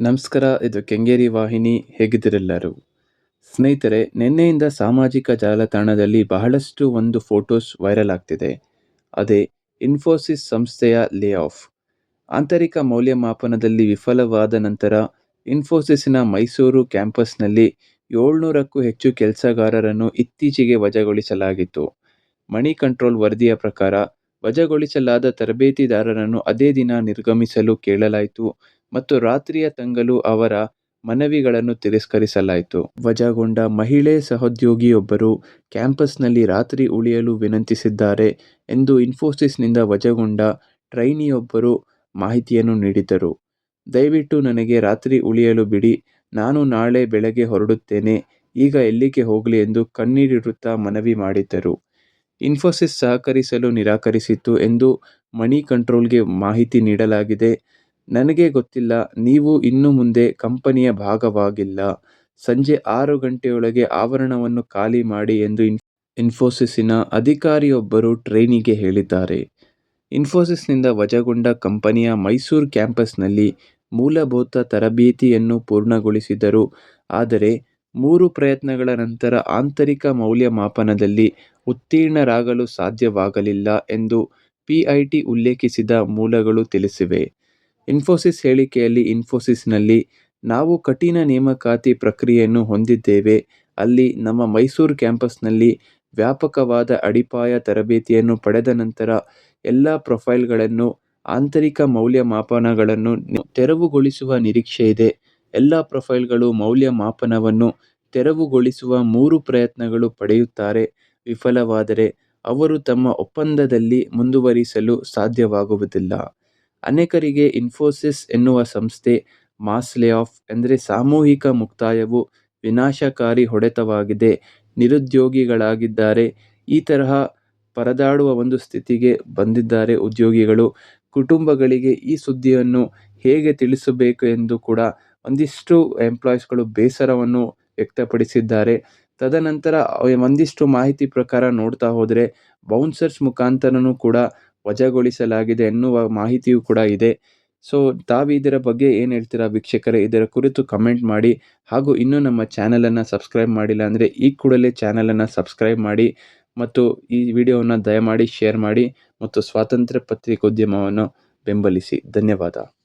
ನಮಸ್ಕಾರ, ಇದು ಕೆಂಗೇರಿ ವಾಹಿನಿ, ಹೇಗಿದ್ದಿರೆಲ್ಲರೂ? ಸ್ನೇಹಿತರೆ, ನಿನ್ನೆಯಿಂದ ಸಾಮಾಜಿಕ ಜಾಲತಾಣದಲ್ಲಿ ಬಹಳಷ್ಟು ಒಂದು ಫೋಟೋಸ್ ವೈರಲ್ ಆಗ್ತಿದೆ. ಅದೇ ಇನ್ಫೋಸಿಸ್ ಸಂಸ್ಥೆಯ ಲೇ ಆಫ್ ಆಂತರಿಕ ಮೌಲ್ಯಮಾಪನದಲ್ಲಿ ವಿಫಲವಾದ ನಂತರ ಇನ್ಫೋಸಿಸ್ನ ಮೈಸೂರು ಕ್ಯಾಂಪಸ್ನಲ್ಲಿ ಏಳ್ನೂರಕ್ಕೂ ಹೆಚ್ಚು ಕೆಲಸಗಾರರನ್ನು ಇತ್ತೀಚೆಗೆ ವಜಾಗೊಳಿಸಲಾಗಿತ್ತು. ಮಣಿ ಕಂಟ್ರೋಲ್ ವರದಿಯ ಪ್ರಕಾರ, ವಜಾಗೊಳಿಸಲಾದ ತರಬೇತಿದಾರರನ್ನು ಅದೇ ದಿನ ನಿರ್ಗಮಿಸಲು ಕೇಳಲಾಯಿತು. ಮತ್ತು ರಾತ್ರಿಯ ತಂಗಲು ಅವರ ಮನವಿಗಳನ್ನು ತಿರಸ್ಕರಿಸಲಾಯಿತು. ವಜಾಗೊಂಡ ಮಹಿಳೆ ಸಹೋದ್ಯೋಗಿಯೊಬ್ಬರು ಕ್ಯಾಂಪಸ್ನಲ್ಲಿ ರಾತ್ರಿ ಉಳಿಯಲು ವಿನಂತಿಸಿದ್ದಾರೆ ಎಂದು ಇನ್ಫೋಸಿಸ್ನಿಂದ ವಜಾಗೊಂಡ ಟ್ರೈನಿಯೊಬ್ಬರು ಮಾಹಿತಿಯನ್ನು ನೀಡಿದರು. ದಯವಿಟ್ಟು ನನಗೆ ರಾತ್ರಿ ಉಳಿಯಲು ಬಿಡಿ, ನಾನು ನಾಳೆ ಬೆಳಗ್ಗೆ ಹೊರಡುತ್ತೇನೆ, ಈಗ ಎಲ್ಲಿಗೆ ಹೋಗಲಿ ಎಂದು ಕಣ್ಣೀರಿಡುತ್ತಾ ಮನವಿ ಮಾಡಿದ್ದರು. ಇನ್ಫೋಸಿಸ್ ಸಹಕರಿಸಲು ನಿರಾಕರಿಸಿತ್ತು ಎಂದು ಮನಿ ಕಂಟ್ರೋಲ್ಗೆ ಮಾಹಿತಿ ನೀಡಲಾಗಿದೆ. ನನಗೆ ಗೊತ್ತಿಲ್ಲ, ನೀವು ಇನ್ನು ಮುಂದೆ ಕಂಪನಿಯ ಭಾಗವಾಗಿಲ್ಲ. ಸಂಜೆ ಆರು ಗಂಟೆಯೊಳಗೆ ಆವರಣವನ್ನು ಖಾಲಿ ಮಾಡಿ ಎಂದು ಇನ್, ಇನ್ಫೋಸಿಸ್ಸಿನ ಅಧಿಕಾರಿಯೊಬ್ಬರು ಟ್ರೈನಿಗೆ ಹೇಳಿದ್ದಾರೆ. ಇನ್ಫೋಸಿಸ್ನಿಂದ ವಜಾಗೊಂಡ ಕಂಪನಿಯ ಮೈಸೂರು ಕ್ಯಾಂಪಸ್ನಲ್ಲಿ ಮೂಲಭೂತ ತರಬೇತಿಯನ್ನು ಪೂರ್ಣಗೊಳಿಸಿದರು. ಆದರೆ, ಮೂರು ಪ್ರಯತ್ನಗಳ ನಂತರ ಆಂತರಿಕ ಮೌಲ್ಯಮಾಪನದಲ್ಲಿ ಉತ್ತೀರ್ಣರಾಗಲು ಸಾಧ್ಯವಾಗಲಿಲ್ಲ ಎಂದು ಪಿಐಟಿ ಉಲ್ಲೇಖಿಸಿದ ಮೂಲಗಳು ತಿಳಿಸಿವೆ. ಇನ್ಫೋಸಿಸ್ ಹೇಳಿಕೆಯಲ್ಲಿ ಇನ್ಫೋಸಿಸ್ನಲ್ಲಿ ನಾವು ಕಠಿಣ ನೇಮಕಾತಿ ಪ್ರಕ್ರಿಯೆಯನ್ನು ಹೊಂದಿದ್ದೇವೆ. ಅಲ್ಲಿ ನಮ್ಮ ಮೈಸೂರು ಕ್ಯಾಂಪಸ್ನಲ್ಲಿ ವ್ಯಾಪಕವಾದ ಅಡಿಪಾಯ ತರಬೇತಿಯನ್ನು ಪಡೆದ ನಂತರ ಎಲ್ಲ ಪ್ರೊಫೈಲ್ಗಳನ್ನು, ಆಂತರಿಕ ಮೌಲ್ಯಮಾಪನಗಳನ್ನು ತೆರವುಗೊಳಿಸುವ ನಿರೀಕ್ಷೆಯಿದೆ ಎಲ್ಲ ಪ್ರೊಫೈಲ್ಗಳು ಮೌಲ್ಯಮಾಪನವನ್ನು ತೆರವುಗೊಳಿಸುವ ಮೂರು ಪ್ರಯತ್ನಗಳು ಪಡೆಯುತ್ತಾರೆ. ವಿಫಲವಾದರೆ ಅವರು ತಮ್ಮ ಒಪ್ಪಂದದಲ್ಲಿ ಮುಂದುವರಿಸಲು ಸಾಧ್ಯವಾಗುವುದಿಲ್ಲ. ಅನೇಕರಿಗೆ ಇನ್ಫೋಸಿಸ್ ಎನ್ನುವ ಸಂಸ್ಥೆ ಮಾಸ್ ಲೇ ಆಫ್ ಎಂದರೆ ಸಾಮೂಹಿಕ ಮುಕ್ತಾಯವು ವಿನಾಶಕಾರಿ ಹೊಡೆತವಾಗಿದೆ. ನಿರುದ್ಯೋಗಿಗಳಾಗಿದ್ದಾರೆ. ಈ ತರಹ ಪರದಾಡುವ ಒಂದು ಸ್ಥಿತಿಗೆ ಬಂದಿದ್ದಾರೆ ಉದ್ಯೋಗಿಗಳು. ಕುಟುಂಬಗಳಿಗೆ ಈ ಸುದ್ದಿಯನ್ನು ಹೇಗೆ ತಿಳಿಸಬೇಕು ಎಂದು ಕೂಡ ಒಂದಿಷ್ಟು ಎಂಪ್ಲಾಯೀಸ್ಗಳು ಬೇಸರವನ್ನು ವ್ಯಕ್ತಪಡಿಸಿದ್ದಾರೆ. ತದನಂತರ ಒಂದಿಷ್ಟು ಮಾಹಿತಿ ಪ್ರಕಾರ ನೋಡ್ತಾ ಹೋದರೆ, ಬೌನ್ಸರ್ಸ್ ಮುಖಾಂತರನೂ ಕೂಡ ವಜಾಗೊಳಿಸಲಾಗಿದೆ ಎನ್ನುವ ಮಾಹಿತಿಯೂ ಕೂಡ ಇದೆ. ಸೊ, ತಾವು ಇದರ ಬಗ್ಗೆ ಏನು ಹೇಳ್ತೀರಾ ವೀಕ್ಷಕರೇ? ಇದರ ಕುರಿತು ಕಮೆಂಟ್ ಮಾಡಿ. ಹಾಗೂ ಇನ್ನೂ ನಮ್ಮ ಚಾನಲನ್ನು ಸಬ್ಸ್ಕ್ರೈಬ್ ಮಾಡಿಲ್ಲ ಅಂದರೆ ಈ ಕೂಡಲೇ ಚಾನಲನ್ನು ಸಬ್ಸ್ಕ್ರೈಬ್ ಮಾಡಿ ಮತ್ತು ಈ ವಿಡಿಯೋವನ್ನು ದಯಮಾಡಿ ಶೇರ್ ಮಾಡಿ ಮತ್ತು ಸ್ವಾತಂತ್ರ್ಯ ಪತ್ರಿಕೋದ್ಯಮವನ್ನು ಬೆಂಬಲಿಸಿ. ಧನ್ಯವಾದ.